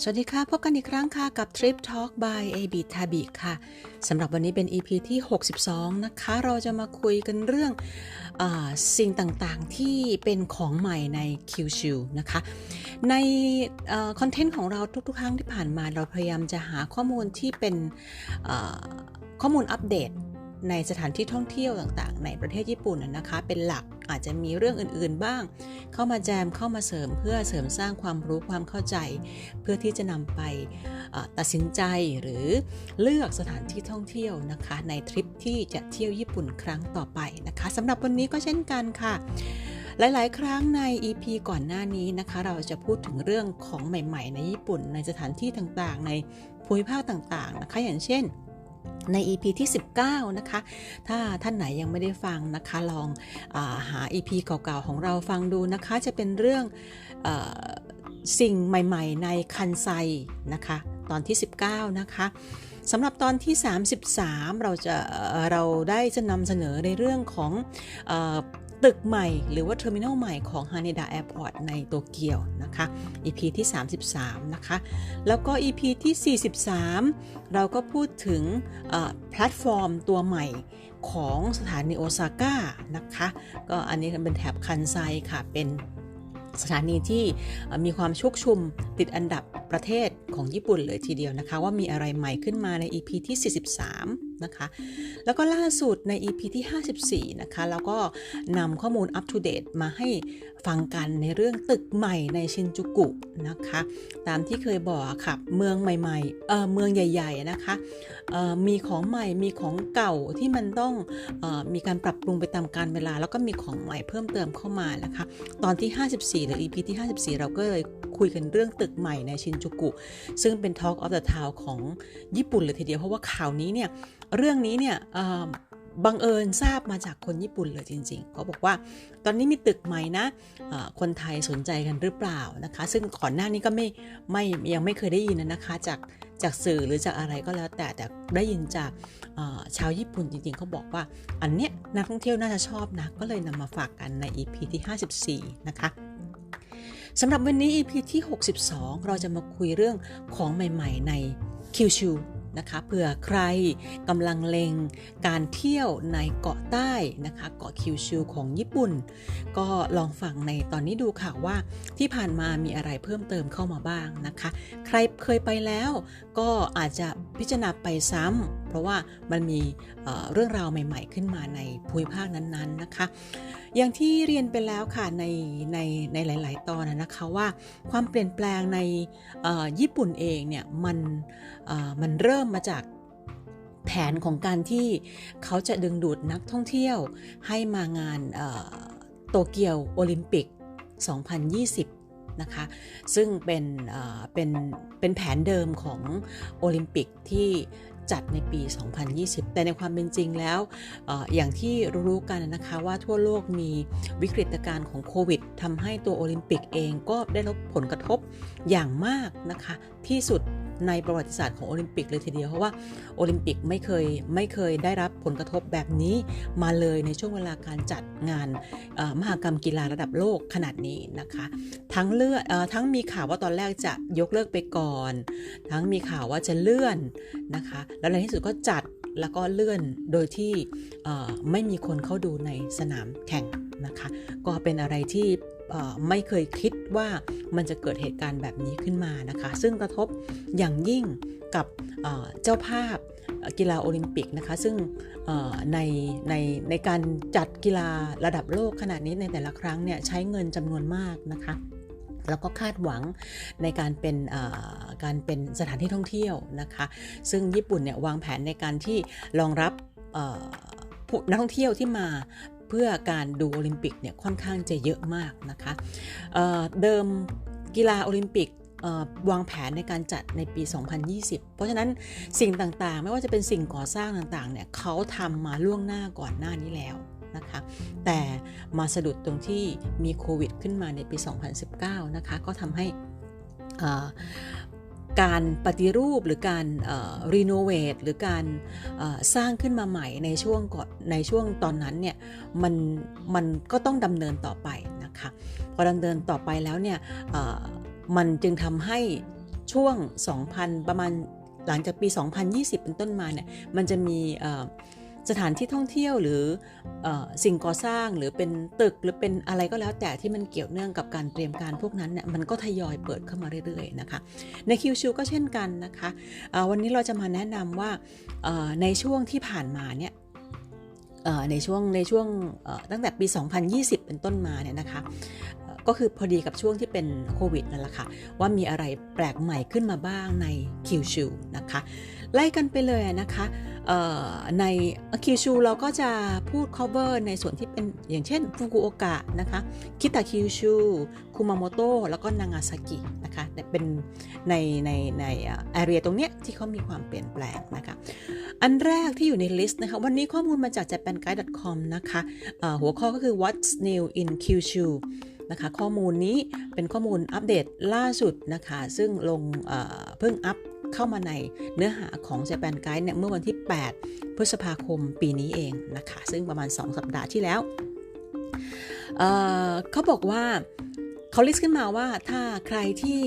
สวัสดีค่ะ พบกันอีกครั้งค่ะ กับ Trip Talk by a b i t a b i ค่ะสำหรับวันนี้เป็น EP ที่ 62 นะคะ เราจะมาคุยกันเรื่องอสิ่งต่างๆ ที่เป็นของใหม่ใน q q นะคะ ในคอนเทนต์ของเราทุกๆ ครั้งที่ผ่านมา เราพยายามจะหาข้อมูลที่เป็นข้อมูลอัปเดต ในสถานที่ท่องเที่ยวต่างๆ ในประเทศญี่ปุ่นนะคะเป็นหลักอาจจะมีเรื่องอื่นๆบ้าง เข้ามาแจมเข้ามาเสริมเพื่อเสริมสร้างความรู้ความเข้าใจ เพื่อที่จะนำไปตัดสินใจหรือเลือกสถานที่ท่องเที่ยวนะคะ ในทริปที่จะเที่ยวญี่ปุ่นครั้งต่อไปนะคะสำหรับวันนี้ก็เช่นกันค่ะหลาย ๆ ครั้งใน EP ก่อนหน้านี้นะคะ เราจะพูดถึงเรื่องของใหม่ ๆ ในญี่ปุ่น ในสถานที่ต่าง ๆ ในภูมิภาคต่าง ๆ นะคะ อย่างเช่น ใน EP ที่ 19 นะคะ ถ้าท่านไหนยังไม่ได้ฟังนะคะ ลองอาหา EP เก่าๆ ของเราฟังดูนะคะ จะเป็นเรื่องอสิ่งใหม่ๆ ในคันไซนะคะ ตอนที่ 19 นะคะสำหรับตอนที่ 33 เราจะเราได้จะนำเสนอในเรื่องของ ตึกใหม่หรือว่าเทอร์มินอลใหม่ของ Haneda Airport ในโตเกียวนะคะ EP ที่ 33 นะคะ แล้วก็ EP ที่ 43 เราก็พูดถึงแพลตฟอร์มตัวใหม่ของสถานีโอซาก้านะคะ ก็อันนี้เป็นแถบคันไซค่ะ เป็นสถานีที่มีความชุกชุมติดอันดับประเทศของญี่ปุ่นเลยทีเดียวนะคะ ว่ามีอะไรใหม่ขึ้นมาใน EP ที่ 43 นะคะ แล้วก็ล่าสุดใน EP ที่ 54 นะคะ แล้วก็นำข้อมูลอัป to date มาให้ฟังกันในเรื่องตึกใหม่ในชินจูกุนะคะ ตามที่เคยบอกค่ะ เมืองใหม่ๆเออเมืองใหญ่ ๆ นะคะมีของใหม่มีของเก่าที่มันต้องอมีการปรับปรุงไปตามกาลเวลา แล้วก็มีของใหม่เพิ่มเติมเข้ามานะคะ ตอนที่ 54 หรือ EP ที่ 54 เราก็เลยคุยกันเรื่องตึกใหม่ในชินจูกุ ซึ่งเป็น Talk of the Town ของญี่ปุ่นเลยทีเดียว เพราะว่าข่าวนี้เนี่ยเรื่องนี้เนี่ยบังเอิญทราบมาจากคนญี่ปุ่นเลยจริงๆ เขาบอกว่าตอนนี้มีตึกใหม่นะะคนไทยสนใจกันหรือเปล่านะคะ ซึ่งก่อนหน้านี้ก็ไม่ไม่ยังไม่เคยได้ยินนะคะจากจากสื่อหรือจากอะไรก็แล้วแต่แต่ได้ยินจากชาวญี่ปุ่นจริงๆ เขาบอกว่าอันเนี้ยนักท่องเที่ยวน่าจะชอบนะ ก็เลยนำมาฝากกันใน EP ที่ 54 นะคะสำหรับวันนี้ EP ที่ 62 เราจะมาคุยเรื่องของใหม่ ๆ ในคิวชู นะคะเผื่อใครกำลังเลงการเที่ยวในเกาะใต้นะคะเกาะคิวชูของญี่ปุ่น ก็ลองฟังในตอนนี้ดูค่ะว่าที่ผ่านมามีอะไรเพิ่มเติมเข้ามาบ้างนะคะ ใครเคยไปแล้วก็อาจจะพิจารณาไปซ้ำเพราะว่ามันมีเรื่องราวใหม่ ๆ ขึ้นมาในภูมิภาคนั้นๆนะคะ อย่างที่เรียนไปแล้วค่ะในในในหลาย ๆ ตอนนะคะว่าความเปลี่ยนแปลงในญี่ปุ่นเองเนี่ยมันมันเริ่มมาจากแผนของการที่เขาจะดึงดูดนักท่องเที่ยวให้มางานโตเกียวโอลิมปิก 2020นะคะซึ่งเป็นเป็นเป็นแผนเดิมของโอลิมปิกที่ จัดในปี 2020 แต่ในความเป็นจริงแล้วออย่างที่รู้กันนะคะว่าทั่วโลกมีวิกฤตการณ์ของโควิดทำให้ตัวโอลิมปิกเองก็ได้รับผลกระทบอย่างมากนะคะ ที่สุด ในประวัติศาสตร์ของโอลิมปิกเลยทีเดียวเพราะว่าโอลิมปิกไม่เคยไม่เคยได้รับผลกระทบแบบนี้มาเลยในช่วงเวลาการจัดงานมหกรรมกีฬาระดับโลกขนาดนี้นะคะ ทั้งเลื่อนทั้งมีข่าวว่าตอนแรกจะยกเลิกไปก่อน ทั้งมีข่าวว่าจะเลื่อนนะคะ แล้วในที่สุดก็จัดแล้วก็เลื่อนโดยที่ไม่มีคนเข้าดูในสนามแข่งนะคะ ก็เป็นอะไรที่ ไม่เคยคิดว่ามันจะเกิดเหตุการณ์แบบนี้ขึ้นมานะคะ ซึ่งกระทบอย่างยิ่งกับเจ้าภาพกีฬาโอลิมปิกนะคะ ซึ่งในในในการจัดกีฬาระดับโลกขนาดนี้ในแต่ละครั้งเนี่ยใช้เงินจำนวนมากนะคะแล้วก็คาดหวังในการเป็นการเป็นสถานที่ท่องเที่ยวนะคะ ซึ่งญี่ปุ่นเนี่ยวางแผนในการที่รองรับนักท่องเที่ยวที่มา เพื่อการดูโอลิมปิกเนี่ยค่อนข้างจะเยอะมากนะคะเเดิมกีฬาโอลิมปิกวางแผนในการจัดในปี 2020 เพราะฉะนั้นสิ่งต่างๆ ไม่ว่าจะเป็นสิ่งก่อสร้างต่างๆ เนี่ยเขาทำมาล่วงหน้าก่อนหน้านี้แล้วนะคะ แต่มาสะดุดตรงที่มีโควิดขึ้นมาในปี 2019 นะคะ ก็ทำให้ การปฏิรูปหรือการรีโนเวทหรือการสร้างขึ้นมาใหม่ในช่วงก่อนในช่วงตอนนั้นเนี่ยมันมันก็ต้องดำเนินต่อไปนะคะพอดำเนินต่อไปแล้วเนี่ยมันจึงทำให้ช่วง 2000 ประมาณหลังจากปี 2020 เป็นต้นมาเนี่ยมันจะมี สถานที่ท่องเที่ยวหรืออสิ่งก่อสร้างหรือเป็นตึกหรือเป็นอะไรก็แล้วแต่ที่มันเกี่ยวเนื่องกับการเตรียมการพวกนั้นเนี่ยมันก็ทยอยเปิดเข้ามาเรื่อยๆนะคะในคิวชูก็เช่นกันนะคะวันนี้เราจะมาแนะนำว่าในช่วงที่ผ่านมาเนี่ยในช่วงในช่วงตั้งแต่ปี 2020 เป็นต้นมาเนี่ยนะคะก็คือพอดีกับช่วงที่เป็นโควิดนั่นแหละค่ะ ว่ามีอะไรแปลกใหม่ขึ้นมาบ้างในคิวชูนะคะ ไล่กันไปเลยนะคะ ในคิวชูเราก็จะพูด cover ในส่วนที่เป็นอย่างเช่นฟุกุโอกะนะคะคิตาคิวชูคุมาโมโตะแล้วก็นางาซากินะคะแต่เป็นในในในแอเรียตรงเนี้ยที่เขามีความเปลี่ยนแปลงนะคะอันแรกที่อยู่ในลิสต์นะคะวันนี้ข้อมูลมาจาก japanguide.com นะคะหัวข้อก็คือ what's new in Kyushu นะคะข้อมูลนี้เป็นข้อมูลอัปเดตล่าสุดนะคะ ซึ่งลงเอ่อเพิ่งอัพ เข้ามาในเนื้อหาของ Japan Guide เนี่ยเมื่อวันที่ 8 พฤษภาคมปีนี้เองนะคะ ซึ่งประมาณ 2 สัปดาห์ที่แล้วเเขาบอกว่าเขาลิสต์ขึ้นมาว่าถ้าใครที่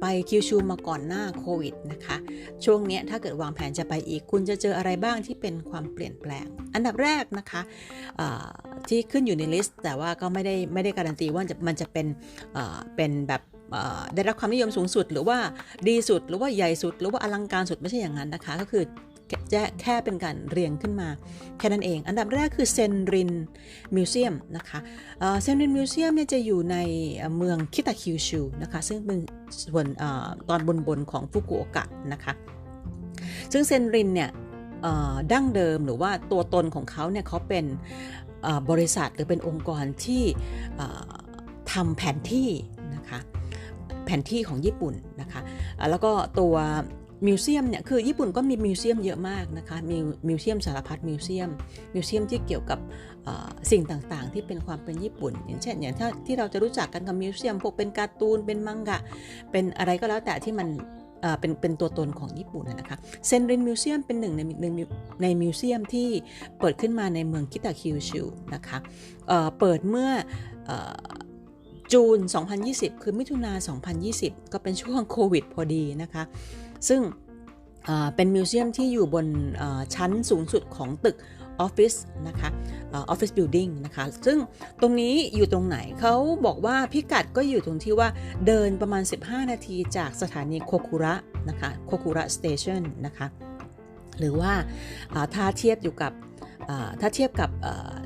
ไปคิวชูมาก่อนหน้าโควิดนะคะ ช่วงนี้ถ้าเกิดวางแผนจะไปอีกคุณจะเจออะไรบ้างที่เป็นความเปลี่ยนแปลง อันดับแรกนะคะที่ขึ้นอยู่ในลิสต์แต่ว่าก็ไม่ได้ไม่ได้การันตีว่ามันจะเป็นเป็นแบบ ได้รับความนิยมสูงสุด หรือว่าดีสุด หรือว่าใหญ่สุด หรือว่าอลังการสุดไม่ใช่อย่างนั้นนะคะ ก็คือจะแค่เป็นการเรียงขึ้นมา แค่นั้นเอง อันดับแรกคือเซนรินมิวเซียมนะคะเซนรินมิวเซียมเนี่ยจะอยู่ในเมืองคิตาคิวชูนะคะซึ่งเป็นส่วนอตอนบนบนของฟุกุโอกะนะคะซึ่งเซนรินเนี่ยดั้งเดิมหรือว่าตัวตนของเขาเนี่ยเขาเป็นบริษัทหรือเป็นองค์กรที่ทำแผนที่นะคะ แผนที่ของญี่ปุ่นนะคะแล้วก็ตัวมิวเซียมเนี่ยคือญี่ปุ่นก็มีมิวเซียมเยอะมากนะคะมีมิวเซียมสารพัดมิวเซียมมิวเซียมที่เกี่ยวกับสิ่งต่างๆ ที่เป็นความเป็นญี่ปุ่น อย่างเช่นอย่างที่เราจะรู้จักกันกับมิวเซียมพวกเป็นการ์ตูนเป็นมังงะ เป็นอะไรก็แล้วแต่ที่มันเป็นเป็นตัวตนของญี่ปุ่นนะคะเซนรินมิวเซียมเป็นหนึ่งในในในมิวเซียมที่เปิดขึ้นมาในเมืองคิตาคิวชูนะคะเเปิดเมื่อ จูน 2020 คือมิถุนา 2020 ก็เป็นช่วงโควิดพอดีนะคะ ซึ่งเป็นมิวเซียมที่อยู่บนชั้นสูงสุดของตึกออฟฟิศนะคะออฟฟิศบิลดิ่งนะคะ ซึ่งตรงนี้อยู่ตรงไหนเขาบอกว่าพิกัดก็อยู่ตรงที่ว่าเดินประมาณ 15 นาทีจากสถานีโคคุระนะคะโคคุระสเตชันนะคะ หรือว่าถ้าเทียบอยู่กับถ้าเทียบกับ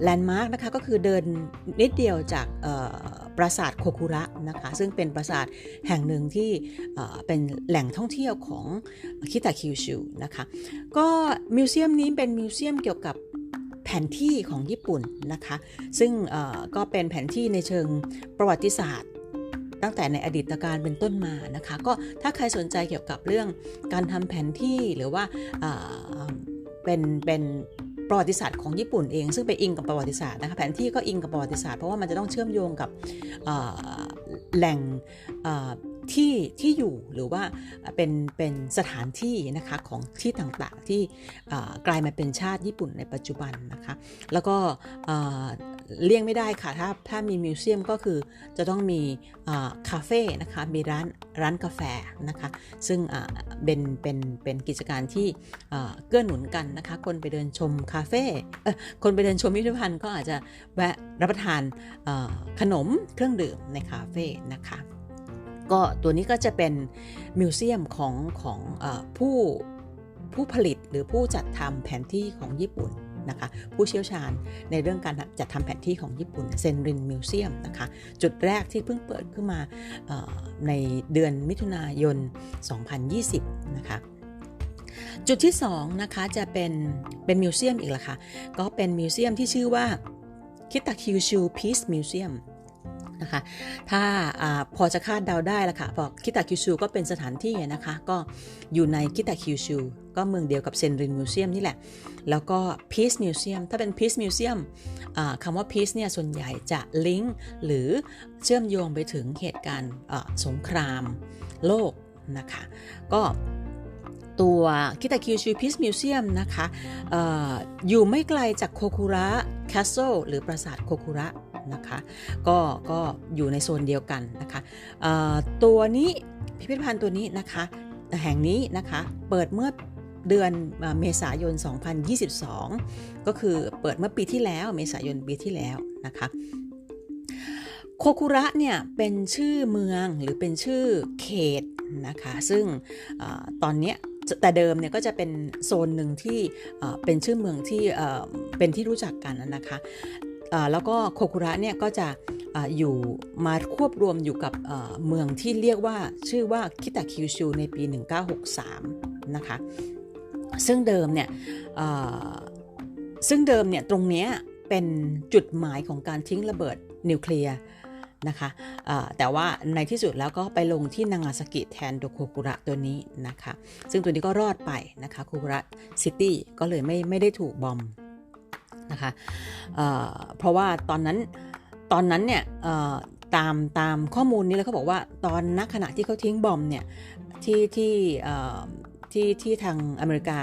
แลนด์มาร์กนะคะ ก็คือเดินนิดเดียวจาก ปราสาทโคคุระนะคะซึ่งเป็นปราสาทแห่งหนึ่งที่เป็นแหล่งท่องเที่ยวของคิตาคิวชูนะคะก็มิวเซียมนี้เป็นมิวเซียมเกี่ยวกับแผนที่ของญี่ปุ่นนะคะซึ่งก็เป็นแผนที่ในเชิงประวัติศาสตร์ตั้งแต่ในอดีตการเป็นต้นมานะคะก็ถ้าใครสนใจเกี่ยวกับเรื่องการทำแผนที่หรือว่าเป็นเป็น ประวัติศาสตร์ของญี่ปุ่นเอง ซึ่งไปอิงกับประวัติศาสตร์นะคะแผนที่ก็อิงกับประวัติศาสตร์เพราะว่ามันจะต้องเชื่อมโยงกับแหล่ง ที่ที่อยู่หรือว่าเป็นเป็นสถานที่นะคะของที่ต่างๆที่กลายมาเป็นชาติญี่ปุ่นในปัจจุบันนะคะแล้วก็เลี่ยงไม่ได้ค่ะถ้าถ้ามีมิวเซียมก็คือจะต้องมีคาเฟ่นะคะมีร้านร้านกาแฟนะคะซึ่งเป็นเป็นเป็นกิจการที่เกื้อหนุนกันนะคะคนไปเดินชมคาเฟ่คนไปเดินชมพิพิธภัณฑ์ก็อาจจะแวะรับประทานขนมเครื่องดื่มในคาเฟ่นะคะ ก็ตัวนี้ก็จะเป็นมิวเซียมของของอผู้ผู้ผลิตหรือผู้จัดทำแผนที่ของญี่ปุ่นนะคะผู้เชี่ยวชาญในเรื่องการจัดทำแผนที่ของญี่ปุ่นเซนรินมิวเซียมนะคะจุดแรกที่เพิ่งเปิดขึ้นมาในเดือนมิถุนายน 2020 นะคะจุดที่2นะคะจะเป็นเป็นมิวเซียมอีกละค่ะก็เป็นมิวเซียมที่ชื่อว่าคิตาคิวชูพีซมิวเซียม นะคะ ถ้าอพอจะคาดเดาได้ละค่ะบอกคิตาคิวชูก็เป็นสถานที่นะคะ ก็อยู่ในคิตาคิวชูก็เมืองเดียวกับเซนรินมิวเซียมนี่แหละ แล้วก็พีซมิวเซียมถ้าเป็นพีซมิวเซียมคำว่าพีซเนี่ยส่วนใหญ่จะลิงก์หรือเชื่อมโยงไปถึงเหตุการณ์สงครามโลกนะคะ ก็ ตัวคิตาคิวชูพิสมิวเซียมนะคะออยู่ไม่ไกลจากโคคุระแคสเซิลหรือปราสาทโคคุระนะคะก็ก็อยู่ในโซนเดียวกันนะคะตัวนี้พิพิธภัณฑ์ตัวนี้นะคะแห่งนี้นะคะเปิดเมื่อเดือนเมษายน 2022 ก็คือเปิดเมื่อปีที่แล้วเมษายนปีที่แล้วนะคะโคคุระเนี่ยเป็นชื่อเมืองหรือเป็นชื่อเขตนะคะซึ่งอตอนนี้ แต่เดิมเนี่ยก็จะเป็นโซนหนึ่งที่เป็นชื่อเมืองที่เป็นที่รู้จักกันนะคะแล้วก็โคคุระเนี่ยก็จะอยู่มาควบรวมอยู่กับเมืองที่เรียกว่าชื่อว่าคิตาคิวชูในปี 1963 นะคะ ซึ่งเดิมเนี่ยซึ่งเดิมเนี่ยตรงนี้เป็นจุดหมายของการทิ้งระเบิดนิวเคลียร์ นะคะแต่ว่าในที่สุดแล้วก็ไปลงที่นางาซากิแทนโดโคกุระตัวนี้นะคะ ซึ่งตัวนี้ก็รอดไปนะคะโคกุระซิตี้ก็เลยไม่ไม่ได้ถูกบอมนะคะเเพราะว่าตอนนั้นตอนนั้นเนี่ยตามตามข้อมูลนี้แล้วเขาบอกว่าตอนนักขณะที่เขาทิ้งบอมเนี่ยที่ที่ที่ที่ทางอเมริกา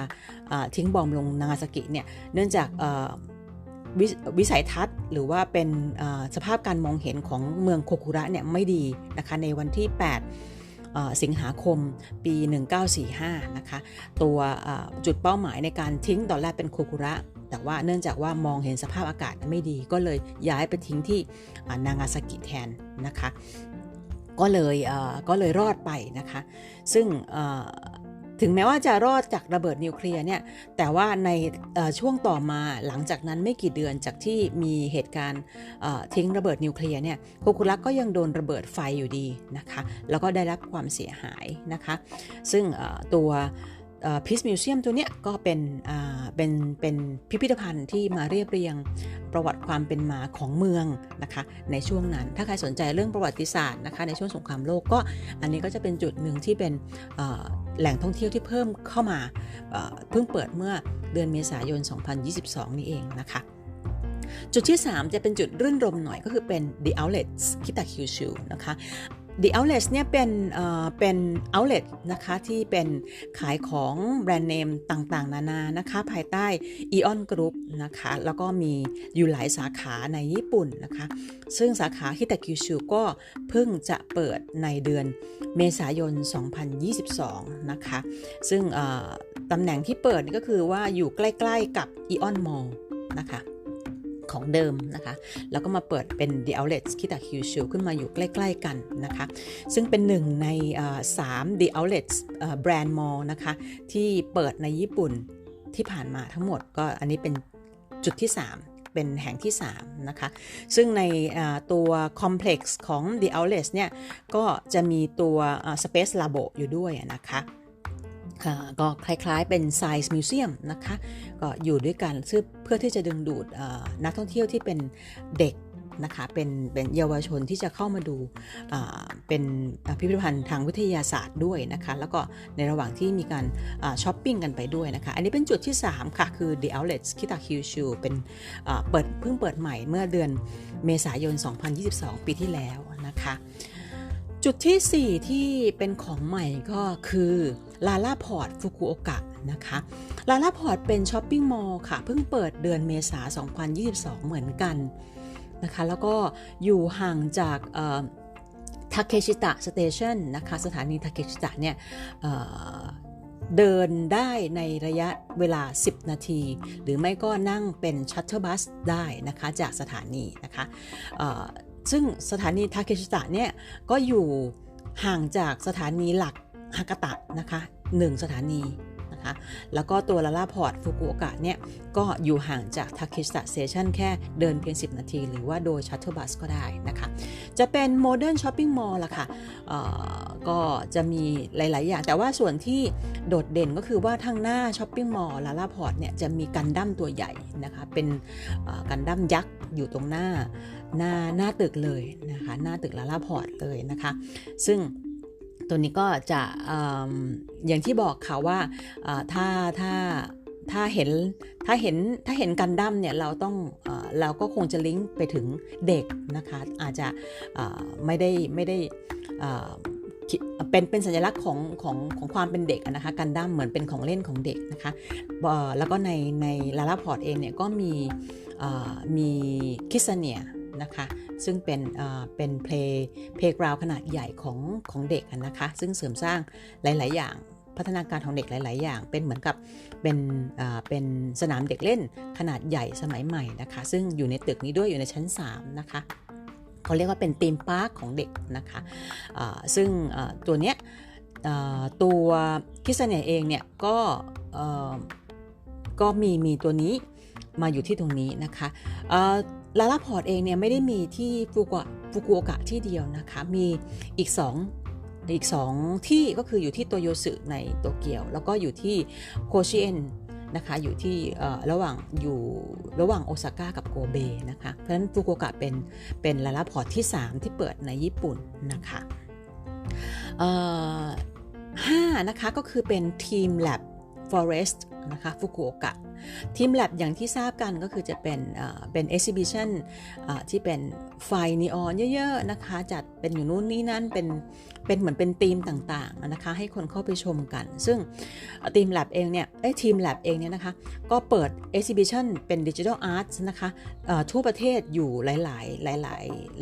ทิ้งบอมลงนางาซากิเนี่ยเนื่องจาก ววิสัยทัศน์ หรือว่าเป็นสภาพการมองเห็นของเมืองโคคุระเนี่ยไม่ดีนะคะในวันที่ 8 สิงหาคมปี 1945 นะคะตัวจุดเป้าหมายในการทิ้งตอนแรกเป็นโคคุระแต่ว่าเนื่องจากว่ามองเห็นสภาพอากาศไม่ดีก็เลยย้ายไปทิ้งที่นางาซากิแทนนะคะก็เลยก็เลยรอดไปนะคะ ซึ่ง ถึงแม้ว่าจะรอดจากระเบิดนิวเคลียร์เนี่ย แต่ว่าในช่วงต่อมาหลังจากนั้นไม่กี่เดือนจากที่มีเหตุการณ์ทิ้งระเบิดนิวเคลียร์เนี่ยโคคุระก็ยังโดนระเบิดไฟอยู่ดีนะคะ แล้วก็ได้รับความเสียหายนะคะ ซึ่งตัว พิสมิวเซียมตัวเนี้ยก็เป็นเป็นเป็นพิพิธภัณฑ์ที่มาเรียบเรียงประวัติความเป็นมาของเมืองนะคะในช่วงนั้น ถ้าใครสนใจเรื่องประวัติศาสตร์นะคะในช่วงสงครามโลกก็อันนี้ก็จะเป็นจุดหนึ่งที่เป็นแหล่งท่องเที่ยวที่เพิ่มเข้ามาเพิ่งเปิดเมื่อเดือนเมษายน 2022 นี่เองนะคะจุดที่ 3 จะเป็นจุดรื่นรมหน่อยก็คือเป็น The Outlets คิตาคิวชูนะคะ The Outlet เนี่ยเป็นเป็น outlet นะคะที่เป็นขายของแบรนด์เนมต่างๆ นานานะคะภายใต้ Eon Group นะคะแล้วก็มีอยู่หลายสาขาในญี่ปุ่นนะคะซึ่งสาขาฮิตาคิวชูก็เพิ่งจะเปิดในเดือนเมษายน 2022 นะคะซึ่งตำแหน่งที่เปิดก็คือว่าอยู่ใกล้ ๆ กับ Eon Mall นะคะ ของเดิมนะคะ แล้วก็มาเปิดเป็น The Outlets คิตาคิวชูขึ้นมาอยู่ใกล้ ๆ กันนะคะ ซึ่งเป็นหนึ่งในสาม The Outlets แบรนด์มอลนะคะ ที่เปิดในญี่ปุ่นที่ผ่านมาทั้งหมดก็อันนี้เป็นจุดที่ 3เป็นแห่งที่ 3 นะคะ ซึ่งในตัวคอมเพล็กซ์ของ The Outlet เนี่ย ก็จะมีตัว Space Labo อยู่ด้วยนะคะ ก็คล้ายๆเป็น Science Museum นะคะ ก็อยู่ด้วยกันเพื่อที่จะดึงดูดนักท่องเที่ยวที่เป็นเด็กนะคะเป็นเป็นเยาวชนที่จะเข้ามาดูเป็นพิพิธภัณฑ์ทางวิทยาศาสตร์ด้วยนะคะ แล้วก็ในระหว่างที่มีการช้อปปิ้งกันไปด้วยนะคะ อันนี้เป็นจุดที่ 3 ค่ะ คือ The Outlets คิตาคิวชูเป็นเปิดเพิ่งเปิดใหม่เมื่อเดือนเมษายน 2022 ปีที่แล้วนะคะ จุดที่ 4 ที่เป็นของใหม่ก็คือลาลาพอร์ตฟุกุโอกะนะคะลาลาพอร์ตเป็นช้อปปิ้งมอลล์ค่ะ เพิ่งเปิดเดือนเมษา 2022 เหมือนกันนะคะ แล้วก็อยู่ห่างจากทาเคชิตะสเตชันนะคะ สถานีทาเคชิตะเนี่ยเดินได้ในระยะเวลา 10 นาที หรือไม่ก็นั่งเป็นชัตเตอร์บัสได้นะคะ จากสถานีนะคะ ซึ่งสถานีทาเคชิตะเนี่ยก็อยู่ห่างจากสถานีหลักฮากาตะนะคะหนึ่งสถานี นะคะ แล้วก็ตัวลาลาพอร์ตฟุกุโอกะเนี่ย ก็อยู่ห่างจากทาคชิตะเซชันแค่เดินเพียง 10 นาที หรือว่าโดยชัตเตอร์บัสก็ได้นะคะ จะเป็นโมเดิร์นช้อปปิ้งมอลล์ละค่ะก็จะมีหลาย ๆ อย่าง แต่ว่าส่วนที่โดดเด่นก็คือว่าทางหน้าช้อปปิ้งมอลล์ลาลาพอร์ตเนี่ยจะมีกันดั้มตัวใหญ่นะคะ เป็นกันดั้มยักษ์อยู่ตรงหน้าหน้าหน้าตึกเลยนะคะ หน้าตึกลาลาพอร์ตเลยนะคะ ซึ่ง ตัวนี้ก็จะออย่างที่บอกค่ะว่าถ้าถ้าถ้าเห็นถ้าเห็นถ้าเห็นกันดั้มเนี่ยเราต้องเอเราก็คงจะลิงก์ไปถึงเด็กนะคะ อาจจะไม่ได้ไม่ได้เป็นเป็นสัญลักษณ์ของของของความเป็นเด็กนะคะกันดั้มเหมือนเป็นของเล่นของเด็กนะคะแล้วก็ในในลาลาพอร์ตเองเนี่ยก็มีมีคิสเนีย นะคะ ซึ่งเป็นเป็นเพลย์เพลย์กราวขนาดใหญ่ของของเด็กนะคะ ซึ่งเสริมสร้างหลาย ๆ อย่างพัฒนาการของเด็กหลาย ๆ อย่าง เป็นเหมือนกับเป็นเป็นสนามเด็กเล่นขนาดใหญ่สมัยใหม่นะคะ ซึ่งอยู่ในตึกนี้ด้วยอยู่ในชั้น 3 นะคะเขาเรียกว่าเป็นธีมพาร์คของเด็กนะคะซึ่งตัวเนี้ยตัวคิสเนียเองเนี่ยก็ก็มีมีตัวนี้มาอยู่ที่ตรงนี้นะคะ ลาลาพอร์ตเองเนี่ยไม่ได้มีที่ฟุกุฟุกุโอกะที่เดียวนะคะ มีอีก 2 อีก 2 ที่ก็คืออยู่ที่โตโยสึในโตเกียว แล้วก็อยู่ที่โคชิเอนนะคะอยู่ที่ระหว่างอยู่ระหว่างโอซาก้ากับโกเบนะคะเพราะฉะนั้นฟุกุโอกะเป็นเป็นลาลาพอร์ตที่ 3 ที่เปิดในญี่ปุ่นนะคะห้านะคะก็คือเป็นทีม Lab Forest นะคะฟุกุโอกะ ทีมแลบอย่างที่ทราบกันก็คือจะเป็นเป็นเอ็กซิบิชันที่เป็นไฟนีออนเยอะๆนะคะจัดเป็นอยู่นู่นนี่นั่นเป็นเป็นเหมือนเป็นทีมต่างๆนะคะให้คนเข้าไปชมกัน ซึ่งทีมแลบเองเนี่ยไอ้ทีมแลบเองเนี่ยนะคะก็เปิดเอ็กซิบิชันเป็นดิจิทัลอาร์ตนะคะทั่วประเทศอยู่หลายๆหลา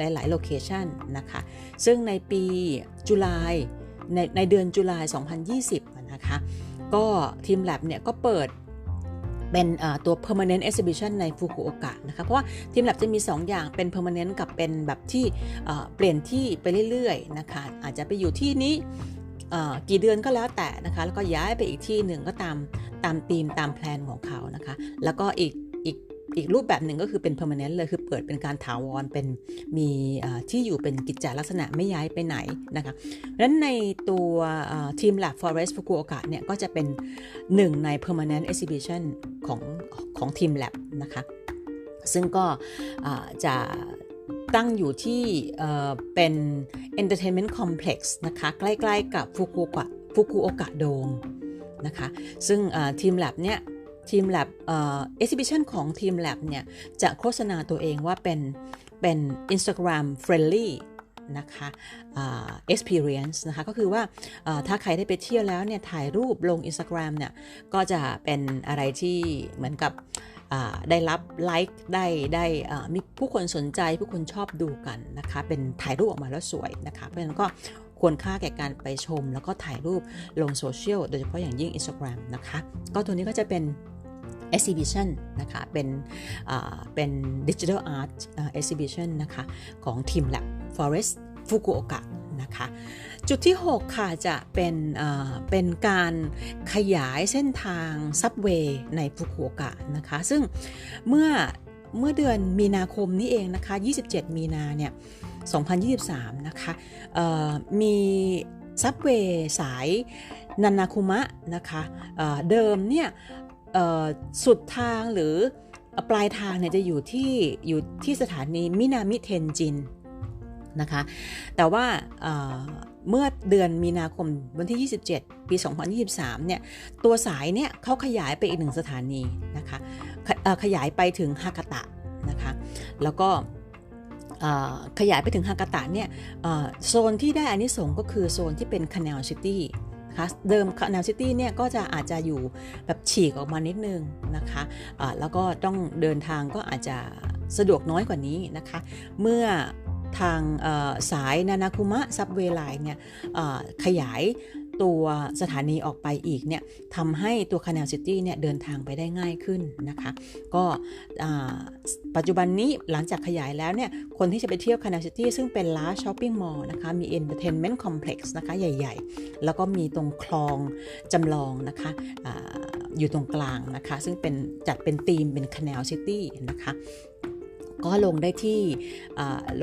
ยๆหลายๆโลเคชันนะคะซึ่งในปีจุลายในในเดือนจุลาย 2020 นะคะ ก็ทีมแลบเนี่ยก็เปิด เป็นตัว permanent exhibition ในฟุกุโอกะนะคะ เพราะว่าทีมแลบจะมี 2 อย่างเป็น permanent กับเป็นแบบที่เปลี่ยนที่ไปเรื่อยๆนะคะ อาจจะไปอยู่ที่นี้กี่เดือนก็แล้วแต่นะคะ แล้วก็ย้ายไปอีกที่หนึ่งก็ตามตามธีมตามแพลนของเขานะคะ แล้วก็อีก อีกรูปแบบหนึ่งก็คือเป็น permanent เลยคือเปิดเป็นการถาวรเป็นมีที่อยู่เป็นกิจจลักษณะไม่ย้ายไปไหนนะคะดังนั้นในตัวทีม Lab Forest Fukuoka เนี่ยก็จะเป็นหนึ่งใน permanent exhibition ของของทีม Lab นะคะซึ่งก็จะตั้งอยู่ที่เป็น entertainment complex นะคะ ใกล้ ๆ กับฟุกุโอกะฟุกุโอกะโดมนะคะ ซึ่งทีม Lab เนี่ย ทีมแลบเอ็กซิบิชันของทีมแลบเนี่ย จะโฆษณาตัวเองว่าเป็นเป็น Instagram friendly นะคะ experience นะคะ ก็คือว่าถ้าใครได้ไปเที่ยวแล้วเนี่ย ถ่ายรูปลง Instagram เนี่ย ก็จะเป็นอะไรที่เหมือนกับได้รับไลค์ได้ได้มีผู้คนสนใจผู้คนชอบดูกันนะคะ เป็นถ่ายรูปออกมาแล้วสวยนะคะ เพราะฉะนั้นก็ควรค่าแก่การไปชม แล้วก็ถ่ายรูปลงโซเชียลโดยเฉพาะอย่างยิ่ง Instagram นะคะ ก็ตัวนี้ก็จะเป็น exhibition นะคะ เป็นเป็น digital art exhibition นะคะของทีม Lab Forest Fukuoka นะคะ จุดที่ 6 ค่ะจะเป็นเป็นการขยายเส้นทางซับเวย์ในฟุกุโอกะนะคะ ซึ่งเมื่อเมื่อเดือนมีนาคมนี้เองนะคะ 27 มีนาเนี่ย 2023 นะคะมีซับเวย์สายนันนาคุมะนะคะเดิมเนี่ย สุดทางหรือปลายทางเนี่ยจะอยู่ที่อยู่ที่สถานีมินามิเทนจินนะคะ แต่ว่าเมื่อเดือนมีนาคมวันที่ 27 ปี 2023 เนี่ย ตัวสายเนี่ยเขาขยายไปอีกหนึ่งสถานีนะคะขยายไปถึงฮากาตะนะคะ แล้วก็ขยายไปถึงฮากาตะเนี่ยโซนที่ได้อันนี้สงก็คือโซนที่เป็นคา n นลซิตี้ คะ เดิมคานาซิตี้เนี่ยก็จะอาจจะอยู่แบบฉีกออกมานิดนึงนะคะะแล้วก็ต้องเดินทางก็อาจจะสะดวกน้อยกว่านี้นะคะ เมื่อทางสายนานาคุมะซับเวไลน์เนี่ยขยาย ตัวสถานีออกไปอีกเนี่ยทำให้ตัวคานาซิตี้เนี่ยเดินทางไปได้ง่ายขึ้นนะคะ ก็ปัจจุบันนี้หลังจากขยายแล้วเนี่ยคนที่จะไปเที่ยวคานาซิตี้ซึ่งเป็นล้านช้อปปิ้งมอลล์นะคะ มีเอนเตอร์เทนเมนต์คอมเพล็กซ์นะคะใหญ่ๆ แล้วก็มีตรงคลองจำลองนะคะออยู่ตรงกลางนะคะ ซึ่งเป็นจัดเป็นธีมเป็นคานาซิตี้นะคะ ก็ลงได้ที่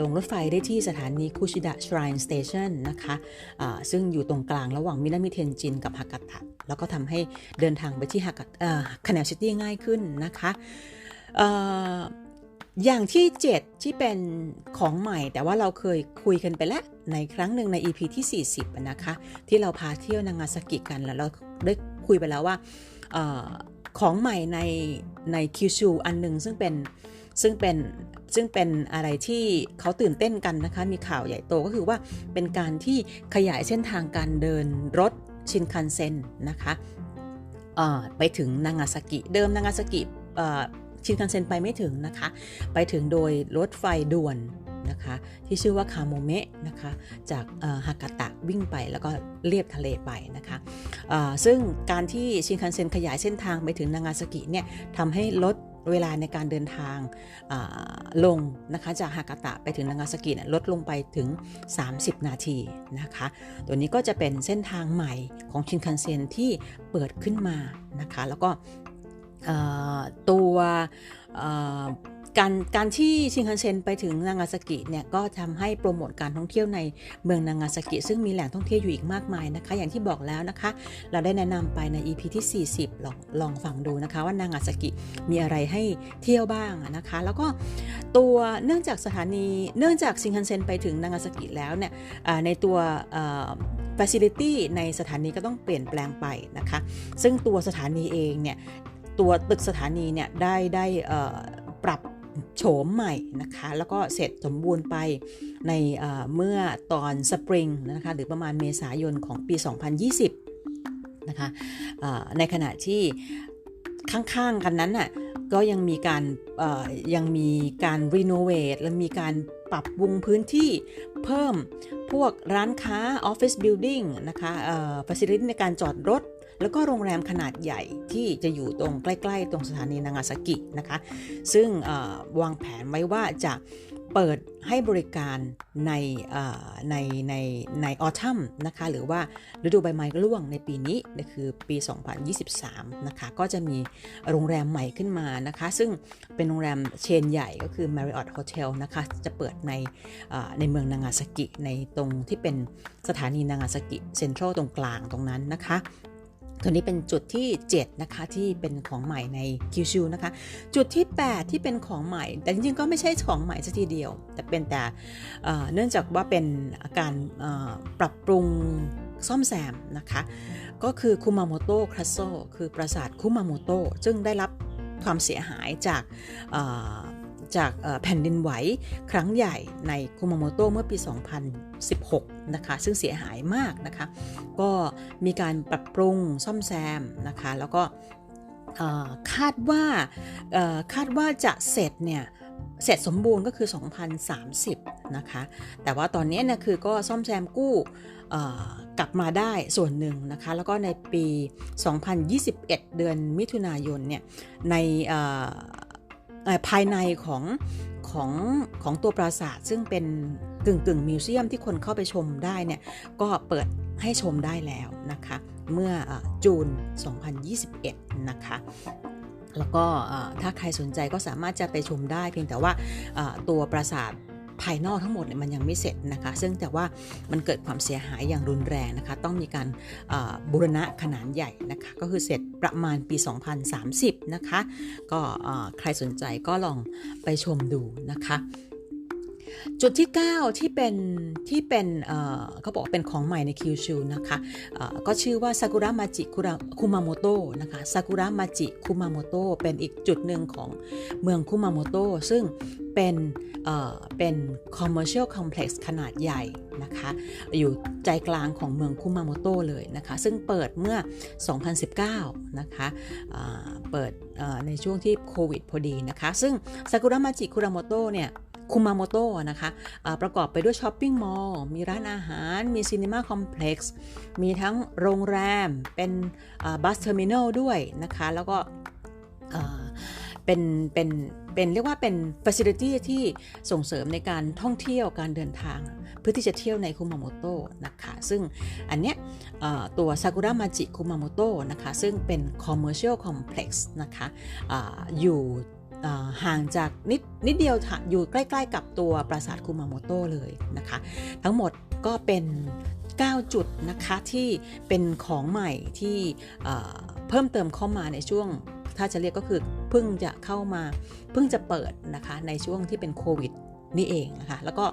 ลงรถไฟได้ที่สถานีคุชิดะชรายสเตชันนะคะะซึ่งอยู่ตรงกลางระหว่างมินามิเทนจินกับฮากาตะ แล้วก็ทำให้เดินทางไปที่ฮากาตะคานาซิตี้ง่ายขึ้นนะคะอย่างที่ 7 ที่เป็นของใหม่ แต่ว่าเราเคยคุยกันไปแล้ว ในครั้งหนึ่งใน EP ที่ 40 นะคะ ที่เราพาเที่ยวนางาซากิกันแล้วเราได้คุยไปแล้วว่าอของใหม่ในในคิวชูอันหนึ่งซึ่งเป็น ซึ่งเป็นซึ่งเป็นอะไรที่เขาตื่นเต้นกันนะคะ มีข่าวใหญ่โตก็คือว่าเป็นการที่ขยายเส้นทางการเดินรถชินคันเซ็นนะคะไปถึงนางาซากิเดิมนางาซากิชินคันเซ็นไปไม่ถึงนะคะ ไปถึงโดยรถไฟด่วนนะคะที่ชื่อว่าคาโมเมะนะคะจากฮากาตะวิ่งไปแล้วก็เลียบทะเลไปนะคะซึ่งการที่ชินคันเซ็นขยายเส้นทางไปถึงนางาซากิเนี่ยทำให้ลด เวลาในการเดินทางลงนะคะจากฮากาตะไปถึงนางาซากิลดลงไปถึง 30 นาทีนะคะ ตัวนี้ก็จะเป็นเส้นทางใหม่ของชินคันเซ็นที่เปิดขึ้นมานะคะ แล้วก็ตัว การการที่ชินคันเซ็นไปถึงนางาซากิเนี่ยก็ทำให้โปรโมทการท่องเที่ยวในเมืองนางาซากิซึ่งมีแหล่งท่องเที่ยวอยู่อีกมากมายนะคะ อย่างที่บอกแล้วนะคะ เราได้แนะนำไปใน EP ที่ 40 ลองลองฟังดูนะคะ ว่านางาซากิมีอะไรให้เที่ยวบ้างนะคะ แล้วก็ตัวเนื่องจากสถานีเนื่องจากชินคันเซ็นไปถึงนางาซากิแล้วเนี่ยในตัว facility ในสถานีก็ต้องเปลี่ยนแปลงไปนะคะ ซึ่งตัวสถานีเองเนี่ยตัวตึกสถานีเนี่ยได้ได้ปรับ โฉมใหม่นะคะ แล้วก็เสร็จสมบูรณ์ไปในเมื่อตอนสปริงนะคะ หรือประมาณเมษายนของปี 2020 นะคะในขณะที่ข้างๆกันนั้นน่ะก็ยังมีการยังมีการรีโนเวทและมีการปรับปรุงพื้นที่เพิ่มพวกร้านค้าออฟฟิศบิลดิ่งนะคะฟัสซิลิตี้ในการจอดรถ แล้วก็โรงแรมขนาดใหญ่ที่จะอยู่ตรงใกล้ๆ ตรงสถานีนางาซากินะคะ ซึ่งวางแผนไว้ว่าจะเปิดให้บริการในในในในออทัมนะคะหรือว่าฤดูใบไม้ร่วงในปีนี้นคือปี 2023 นะคะก็จะมีโรงแรมใหม่ขึ้นมานะคะ ซึ่งเป็นโรงแรมเชนใหญ่ก็คือ Marriott Hotel นะคะจะเปิดในในเมืองนางาซากิในตรงที่เป็นสถานีนางาซากิเซ็นทรัลตรงกลางตรงนั้นนะคะ ตัวนี้เป็นจุดที่ 7 นะคะ ที่เป็นของใหม่ในคิวชูนะคะ จุดที่ 8 ที่เป็นของใหม่ แต่จริงๆก็ไม่ใช่ของใหม่สัทีเดียว แต่เป็นแต่เนื่องจากว่าเป็นการปรับปรุงซ่อมแซมนะคะ ก็คือคุมาโมโตครัสโซคือปราสาทคุมาโมโตซึ่งได้รับความเสียหายจาก จากแผ่นดินไหวครั้งใหญ่ในคุมาโมโตเมื่อปี 2016 นะคะ ซึ่งเสียหายมากนะคะ ก็มีการปรับปรุงซ่อมแซมนะคะ แล้วก็คาดว่าคาดว่าจะเสร็จเนี่ยเสร็จสมบูรณ์ก็คือ 2030 นะคะ แต่ว่าตอนนี้เนี่ยคือก็ซ่อมแซมกู้กลับมาได้ส่วนหนึ่งนะคะ แล้วก็ในปี 2021 เดือนมิถุนายนเนี่ย ใน ภายในของของของตัวปราสาทซึ่งเป็นกึ่งกึ่งมิวเซียมที่คนเข้าไปชมได้เนี่ยก็เปิดให้ชมได้แล้วนะคะ เมื่อจูน 2021 นะคะแล้วก็ถ้าใครสนใจก็สามารถจะไปชมได้เพียงแต่ว่าตัวปราสาท ภายนอกทั้งหมดเนี่ยมันยังไม่เสร็จนะคะ ซึ่งแต่ว่ามันเกิดความเสียหายอย่างรุนแรงนะคะ ต้องมีการบูรณะขนาดใหญ่นะคะ ก็คือเสร็จประมาณปี 2030 นะคะ ก็ใครสนใจก็ลองไปชมดูนะคะ จุดที่ 9 ที่เป็นที่เป็นเขาบอกเป็นของใหม่ในคิวชูนะคะก็ชื่อว่าซากุระมาจิคุมาโมโตะนะคะซากุระมาจิคุมาโมโตะเป็นอีกจุดหนึ่งของเมืองคุมาโมโตะซึ่งเป็นเป็น commercial complex ขนาดใหญ่นะคะอยู่ใจกลางของเมืองคุมาโมโตะเลยนะคะซึ่งเปิดเมื่อ 2019 นะคะเปิดในช่วงที่โควิดพอดีนะคะ ซึ่งซากุระมาจิคุราโมโตะเนี่ย คุมาโมโตะนะคะะประกอบไปด้วยช้อปปิ้งมอลล์มีร้านอาหาร มีซีนีมาคอมเพล็กซ์มีทั้งโรงแรม เป็นบัสเทอร์มินอลด้วยนะคะ แล้วก็เป็นเป็นเป็นเรียกว่าเป็นฟ a c i l i t y ที่ส่งเสริมในการท่องเที่ยวการเดินทาง เพื่อที่จะเที่ยวในคุมาโมโตะนะคะ ซึ่งอันเนี้ยตัวซากุระมาจิคุมาโมโตะนะคะ ซึ่งเป็น commercial complex นะคะออยู่ ห่างจากนิดนิดเดียวอยู่ใกล้ ๆ กับตัวปราสาทคุมาโมโตเลยนะคะ ทั้งหมดก็เป็น 9 จุดนะคะที่เป็นของใหม่ที่เพิ่มเติมเข้ามาในช่วงถ้าจะเรียกก็คือเพิ่งจะเข้ามาเพิ่งจะเปิดนะคะในช่วงที่เป็นโควิด นี่เองนะคะแล้วก็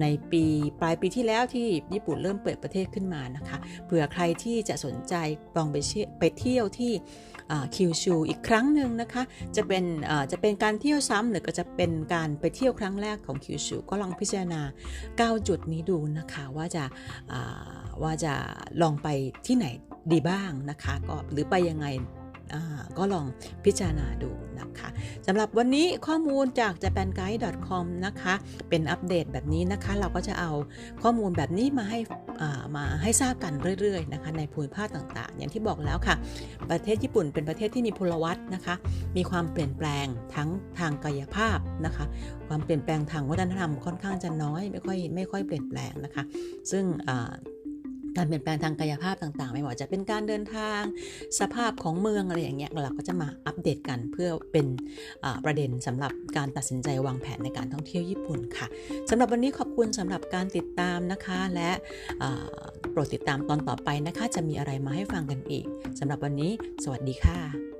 ในปีปลายปีที่แล้วที่ญี่ปุ่นเริ่มเปิดประเทศขึ้นมานะคะเผื่อใครที่จะสนใจลองไปไปเที่ยวที่คิวชูอีกครั้งหนึ่งนะคะจะเป็นจะเป็นการเที่ยวซ้ำหรือก็จะเป็นการไปเที่ยวครั้งแรกของคิวชูก็ลองพิจารณา 9 จุดนี้ดูนะคะว่าจะว่าจะลองไปที่ไหนดีบ้างนะคะก็หรือไปยังไงก็ลองพิจารณาดูนะคะ สำหรับวันนี้ข้อมูลจาก japanguide.com นะคะ เป็นอัปเดตแบบนี้นะคะ เราก็จะเอาข้อมูลแบบนี้มาให้มาให้ทราบกันเรื่อยๆนะคะในภูมิภาคต่างๆ อย่างที่บอกแล้วค่ะ ประเทศญี่ปุ่นเป็นประเทศที่มีพลวัตนะคะ มีความเปลี่ยนแปลงทั้งทางกายภาพนะคะ ความเปลี่ยนแปลงทางวัฒนธรรมค่อนข้างจะน้อย ไม่ค่อยไม่ค่อยเปลี่ยนแปลงนะคะ ซึ่ง การเปลี่ยนแปลงทางกายภาพต่างๆ ไม่ว่าจะเป็นการเดินทาง สภาพของเมืองอะไรอย่างเงี้ยเราก็จะมาอัปเดตกันเพื่อเป็นประเด็นสำหรับการตัดสินใจวางแผนในการท่องเที่ยวญี่ปุ่นค่ะสำหรับวันนี้ขอบคุณสำหรับการติดตามนะคะ และโปรดติดตามตอนต่อไปนะคะ จะมีอะไรมาให้ฟังกันอีกสำหรับวันนี้ สวัสดีค่ะ